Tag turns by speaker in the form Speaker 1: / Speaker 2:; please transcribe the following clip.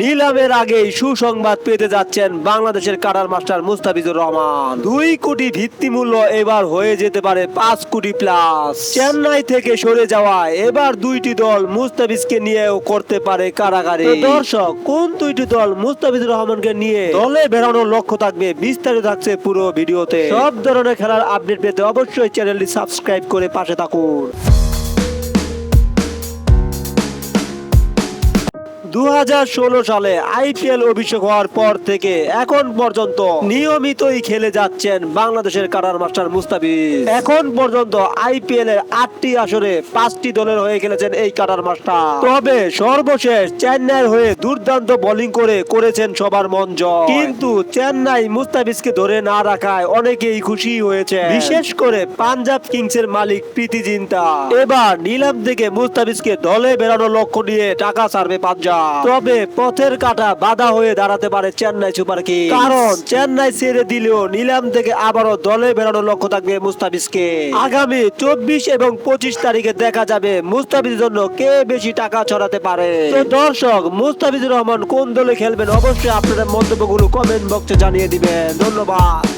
Speaker 1: নিলামের আগেই সুসংবাদ পেতে যাচ্ছেন বাংলাদেশের কাটার মাস্টার মুস্তাফিজুর রহমান। দুই কোটি ভিত্তি মূল্য এবার হয়ে যেতে পারে পাঁচ কোটি প্লাস চেন্নাই থেকে সরে যাওয়ায় এবার দুইটি দল মুস্তাফিজকে নিয়েও করতে পারে কারাগারে। দর্শক কোন দুইটি দল মুস্তাফিজুর রহমানকে নিয়ে দলে বেরানোর লক্ষ্য থাকবে বিস্তারিত থাকছে পুরো ভিডিওতে। সব ধরনের খেলার আপডেট পেতে অবশ্যই চ্যানেলটি সাবস্ক্রাইব করে পাশে থাকুন। দু হাজার ষোলো সালে আইপিএল অভিষেক হওয়ার পর থেকে এখন পর্যন্ত নিয়মিতই খেলে যাচ্ছেন বাংলাদেশের কাটার মাস্টার মুস্তাফিজ। এখন পর্যন্ত আইপিএল এর আটটি আসরে পাঁচটি দলের হয়ে খেলেছেন এই কাটার মাস্টার। তবে সর্বশেষ চেন্নাইয়ের হয়ে দুর্দান্ত বোলিং করে করেছেন সবার মন জয়। কিন্তু চেন্নাই মুস্তাফিজকে ধরে না রাখায় অনেকেই খুশি হয়েছে। বিশেষ করে পাঞ্জাব কিংস এর মালিক প্রীতি জিন্তা। এবার নিলাম থেকে মুস্তাফিজকে দলে বেরানোর লক্ষ্য নিয়ে টাকা ছাড়বে পাঞ্জাব। তবে পথের কাটা বাধা হয়ে দাঁড়াতে পারে চেন্নাই সুপার কিংস। কারণ চেন্নাই ছেড়ে দিলেও নিলাম থেকে আবারও দলে বেরানোর লক্ষ্য থাকবে মুস্তাফিজকে। আগামী চব্বিশ এবং পঁচিশ তারিখে দেখা যাবে মুস্তাফিজের জন্য কে বেশি টাকা ছড়াতে পারে। তো দর্শক মুস্তাফিজুর রহমান কোন দলে খেলবেন অবশ্যই আপনাদের মন্তব্যগুলো কমেন্ট বক্সে জানিয়ে দিবেন। ধন্যবাদ।